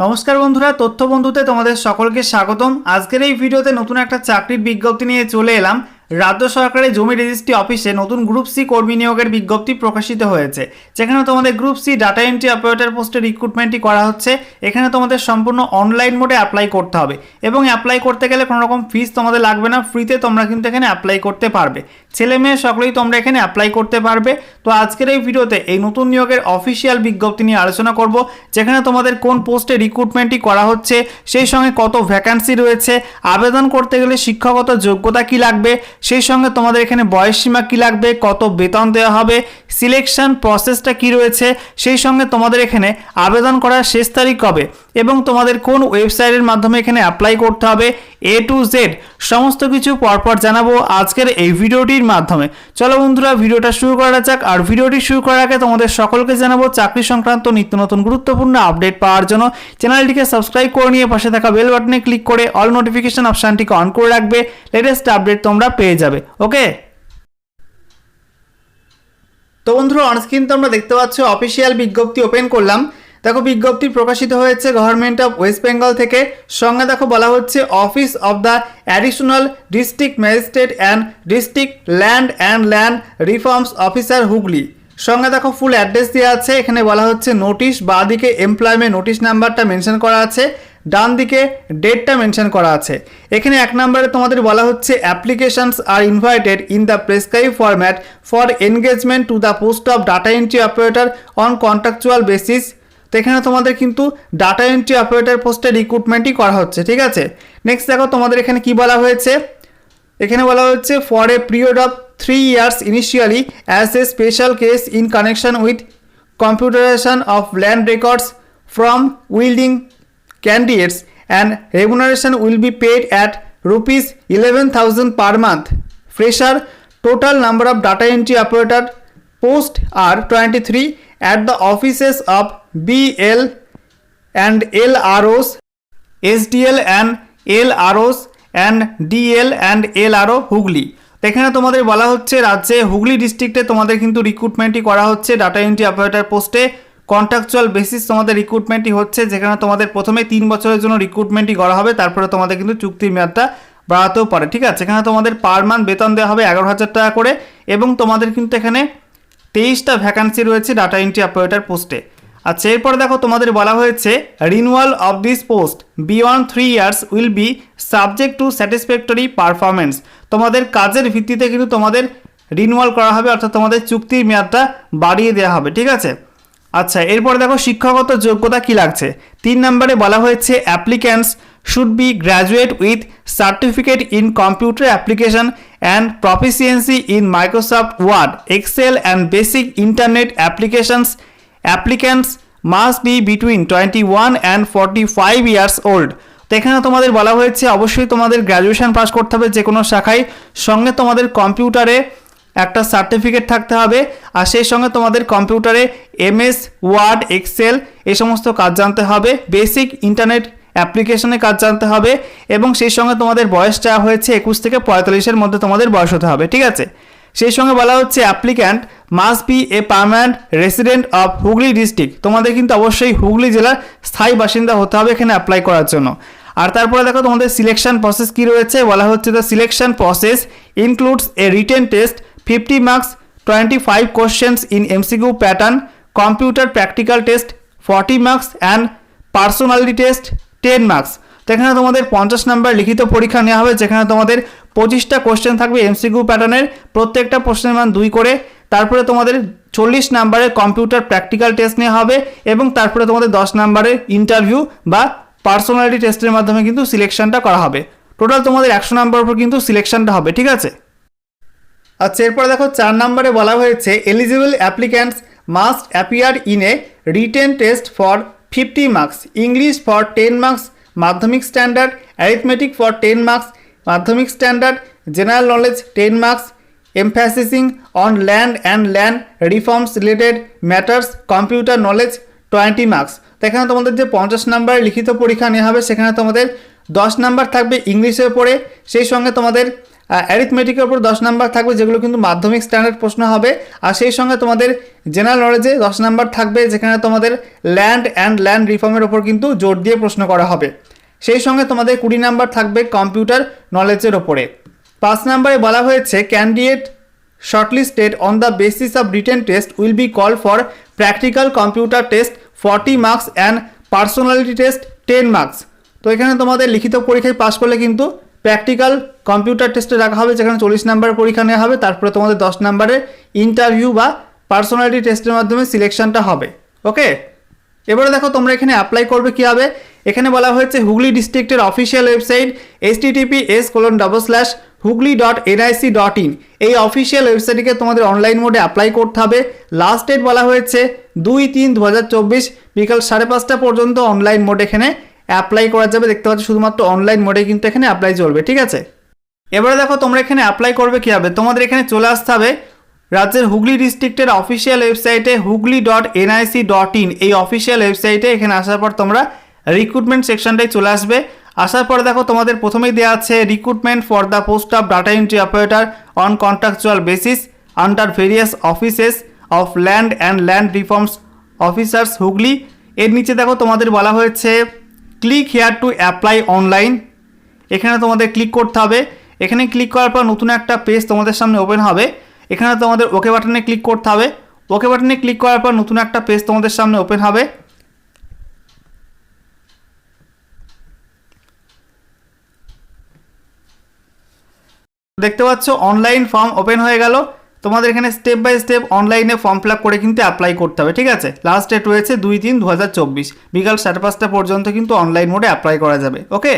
নমস্কার বন্ধুরা তথ্য বন্ধুতে তোমাদের সকলকে স্বাগতম। আজকের এই ভিডিওতে নতুন একটা চাকরির বিজ্ঞপ্তি নিয়ে চলে এলাম। রাজ্য সরকারের জমি রেজিস্ট্রি অফিসে নতুন গ্রুপ সি কর্মী নিয়োগের বিজ্ঞপ্তি প্রকাশিত হয়েছে। যেখানে তোমাদের group C data entry operator পোস্টে রিক্রুটমেন্টটি করা হচ্ছে। এখানে তোমাদের সম্পূর্ণ অনলাইন মোডে অ্যাপ্লাই করতে হবে। এবং অ্যাপ্লাই করতে গেলে কোনো রকম ফিস তোমাদের লাগবে না। ফ্রিতে তোমরা কিন্তু এখানে অ্যাপ্লাই করতে পারবে। ছেলে মেয়ে সকলেই তোমরা এখানে অ্যাপ্লাই করতে পারবে। তো আজকের এই ভিডিওতে এই নতুন নিয়োগের অফিসিয়াল বিজ্ঞপ্তি নিয়ে আলোচনা করব। যেখানে তোমাদের কোন পোস্টে রিক্রুটমেন্টই করা হচ্ছে, সেই সঙ্গে কত ভ্যাকান্সি রয়েছে, আবেদন করতে গেলে শিক্ষাগত যোগ্যতা কি লাগবে সেই সঙ্গে তোমাদের এখানে বয়স সীমা কী লাগবে? কত বেতন দেওয়া হবে? সিলেকশন প্রসেসটা কি রয়েছে সেই সঙ্গে তোমাদের এখানে আবেদন করার শেষ তারিখ কবে এবং তোমাদের কোন ওয়েবসাইটের মাধ্যমে এখানে অ্যাপ্লাই করতে হবে এ টু জেড সমস্ত কিছু পরপর জানাব আজকের এই ভিডিওটির মাধ্যমে। চলো বন্ধুরা, ভিডিওটা শুরু করা যাক আর ভিডিওটি শুরু করার আগে তোমাদের সকলকে জানাব চাকরি সংক্রান্ত নিত্য নতুন গুরুত্বপূর্ণ আপডেট পাওয়ার জন্য চ্যানেলটিকে সাবস্ক্রাইব করে নিয়ে পাশে থাকা বেল বাটনে ক্লিক করে অল নোটিফিকেশন অপশানটিকে অন করে রাখবে। লেটেস্ট আপডেট তোমরা পেয়ে যাবে। ওকে তো বন্ধুরা অনস্ক্রিন তোমরা দেখতে পাচ্ছ অফিসিয়াল বিজ্ঞপ্তি ওপেন করলাম। দেখো, বিজ্ঞপ্তি প্রকাশিত হয়েছে গভর্নমেন্ট অফ ওয়েস্ট বেঙ্গল থেকে। সঙ্গে দেখো, বলা হচ্ছে office of the additional district magistrate and district land and land reforms officer Hooghly. সঙ্গে দেখো ফুল অ্যাড্রেস দেওয়া আছে। এখানে বলা হচ্ছে নোটিশ বা দিকে এমপ্লয়মেন্ট নোটিশ নাম্বারটা মেনশন করা আছে। ডান দিকে ডেটটা মেনশন করা আছে। এখানে এক নম্বরে তোমাদের বলা হচ্ছে, applications are invited in the prescribe format for engagement to the post of data entry operator on contractual basis. তো এখানে তোমাদের কিন্তু ডাটা এন্ট্রি অপারেটর পোস্টে রিক্রুটমেন্টই করা হচ্ছে, ঠিক আছে? নেক্সট দেখো তোমাদের এখানে কি বলা হয়েছে? এখানে বলা হচ্ছে for a period of three years initially as a special case in connection with computerisation of land records from উইল্ডিং candidates and remuneration will be paid at rupees 11000 per month fresher total number of data entry operator post are 23 at the offices of bl and lros sdl and lros and dl and lro Hooghly এখানে তোমাদের বলা হচ্ছে রাজ্যে হুগলি ডিস্ট্রিক্টে তোমাদের কিন্তু রিক্রুটমেন্টই করা হচ্ছে ডাটা এন্ট্রি অপারেটর পোস্টে কন্ট্রাকচুয়াল বেসিস তোমাদের রিক্রুটমেন্টই হচ্ছে, যেখানে তোমাদের প্রথমে তিন বছরের জন্য রিক্রুটমেন্টই করা হবে, তারপরে তোমাদের কিন্তু চুক্তির মেয়াদটা বাড়াতেও পারে, ঠিক আছে? এখানে তোমাদের পার মান্থ বেতন দেওয়া হবে এগারো হাজার টাকা করে, এবং তোমাদের কিন্তু এখানে তেইশটা ভ্যাকান্সি রয়েছে ডাটা এন্ট্রি অপারেটর পোস্টে আচ্ছা এরপর দেখো তোমাদের বলা হয়েছে renewal of this post beyond three years will be subject to satisfactory performance তোমাদের কাজের ভিত্তিতে কিন্তু তোমাদের রিনুয়াল করা হবে, অর্থাৎ তোমাদের চুক্তির মেয়াদটা বাড়িয়ে দেওয়া হবে, ঠিক আছে? আচ্ছা এরপর দেখো শিক্ষাগত যোগ্যতা কি লাগছে? তিন নম্বরে বলা হয়েছে applicants should be graduate with certificate in computer application and proficiency in Microsoft Word Excel and basic internet applications applicants must be between twenty one and forty five years old তো এখানে তোমাদের বলা হয়েছে, অবশ্যই তোমাদের গ্র্যাজুয়েশন পাস করতে হবে যে কোনো শাখায়। সঙ্গে তোমাদের কম্পিউটারে একটা সার্টিফিকেট থাকতে হবে, আর সেই সঙ্গে তোমাদের কম্পিউটারে এমএস, ওয়ার্ড, এক্সেল এই সমস্ত কাজ জানতে হবে, বেসিক ইন্টারনেট অ্যাপ্লিকেশনে কাজ জানতে হবে, এবং সেই সঙ্গে তোমাদের বয়সটা হয়েছে একুশ থেকে পঁয়তাল্লিশের মধ্যে তোমাদের বয়স হতে হবে, ঠিক আছে? সেই সঙ্গে বলা হচ্ছে applicant must be a permanent resident of Hooghly district তোমাদের কিন্তু অবশ্যই হুগলি জেলার স্থায়ী বাসিন্দা হতে হবে এখানে অ্যাপ্লাই করার জন্য। আর তারপরে দেখো তোমাদের সিলেকশন প্রসেস কি রয়েছে? বলা হচ্ছে the selection process includes a written test fifty marks twenty five questions in MCQ pattern computer practical test forty marks and personality test ten marks তো এখানে তোমাদের পঞ্চাশ নাম্বার লিখিত পরীক্ষা নেওয়া হবে, যেখানে তোমাদের পঁচিশটা কোশ্চেন থাকবে এমসিকিউ প্যাটার্নের প্রত্যেকটা প্রশ্নের মান দুই করে। তারপরে তোমাদের চল্লিশ নাম্বারের কম্পিউটার প্র্যাকটিক্যাল টেস্ট নেওয়া হবে এবং তারপরে তোমাদের দশ নাম্বারের ইন্টারভিউ বা পার্সোনালিটি টেস্টের মাধ্যমে কিন্তু সিলেকশনটা করা হবে। টোটাল তোমাদের একশো নাম্বার উপর কিন্তু সিলেকশনটা হবে, ঠিক আছে? আচ্ছা এরপর দেখো চার নম্বরে বলা হয়েছে eligible applicants must appear in a written test for fifty marks English for ten marks Madhyamik standard arithmetic for ten marks Madhyamik standard general knowledge ten marks emphasising on land and land reforms related matters computer knowledge twenty marks তো এখানে তোমাদের যে পঞ্চাশ নাম্বারের লিখিত পরীক্ষা নেওয়া হবে, সেখানে তোমাদের দশ নাম্বার থাকবে ইংলিশের উপরে, সেই সঙ্গে তোমাদের অ্যারিথমেটিকের উপর দশ নাম্বার থাকবে, যেগুলো কিন্তু মাধ্যমিক স্ট্যান্ডার্ড প্রশ্ন হবে। আর সেই সঙ্গে তোমাদের জেনারেল নলেজে দশ নাম্বার থাকবে, যেখানে তোমাদের ল্যান্ড অ্যান্ড ল্যান্ড রিফর্মের ওপর কিন্তু জোর দিয়ে প্রশ্ন করা হবে। সেই সঙ্গে তোমাদের কুড়ি নাম্বার থাকবে কম্পিউটার নলেজের ওপরে পাঁচ নাম্বারে বলা হয়েছে candidate shortlisted on the basis of written test will be called for practical computer test 40 marks and personality test 10 marks তো এখানে তোমাদের লিখিত পরীক্ষায় পাশ করলে কিন্তু প্র্যাকটিক্যাল কম্পিউটার টেস্টে রাখা হবে, যেখানে চল্লিশ নাম্বার পরীক্ষা নেওয়া হবে। তারপরে তোমাদের দশ নাম্বারের ইন্টারভিউ বা পার্সোনালিটি টেস্টের মাধ্যমে সিলেকশনটা হবে। ওকে? এবারে দেখো তোমরা এখানে অ্যাপ্লাই করবে কী হবে এখানে বলা হয়েছে হুগলি ডিস্ট্রিক্টের official website S TTP S colon double slash Hooghly dot NIC dot in এই অফিসিয়াল ওয়েবসাইটটিকে তোমাদের অনলাইন মোডে অ্যাপ্লাই করতে হবে। লাস্ট ডেট বলা হয়েছে দুই তিন দু বিকাল সাড়ে পাঁচটা পর্যন্ত অনলাইন মোড এখানে অ্যাপ্লাই করা যাবে। দেখতে পাচ্ছ শুধুমাত্র অনলাইন মোডে কিন্তু এখানে অ্যাপ্লাই চলবে, ঠিক আছে? এবারে দেখো তোমরা এখানে অ্যাপ্লাই করবে কীভাবে? তোমাদের এখানে চলে আসতে হবে রাজ্যের হুগলি ডিস্ট্রিক্টের অফিসিয়াল ওয়েবসাইটে Hooghly dot NIC dot in এই অফিসিয়াল ওয়েবসাইটে এখানে আসার পর তোমরা রিক্রুটমেন্ট সেকশনটাই চলে আসবে। আসার পর দেখো তোমাদের প্রথমেই দেওয়া আছে recruitment for the post of data entry operator on contractual basis under various offices of land and land reforms officers Hooghly. এর নিচে দেখো তোমাদের বলা হয়েছে click here to apply online এখানে তোমাদের ক্লিক করতে হবে। এখানে ক্লিক করার পর নতুন একটা পেজ তোমাদের সামনে ওপেন হবে। এখানে তোমাদের ওকে বাটনে ক্লিক করতে হবে। ওকে বাটনে ক্লিক করার পর নতুন একটা পেজ তোমাদের সামনে ওপেন হবে। দেখতে পাচ্ছ অনলাইন ফর্ম ওপেন হয়ে গেল। তোমাদের এখানে স্টেপ বাই স্টেপ অনলাইনে ফর্ম ফিল করে কিন্তু অ্যাপ্লাই করতে হবে, ঠিক আছে? লাস্ট ডেট রয়েছে দুই তিন দু বিকাল সাড়ে পাঁচটা পর্যন্ত কিন্তু অনলাইন মোডে অ্যাপ্লাই করা যাবে ওকে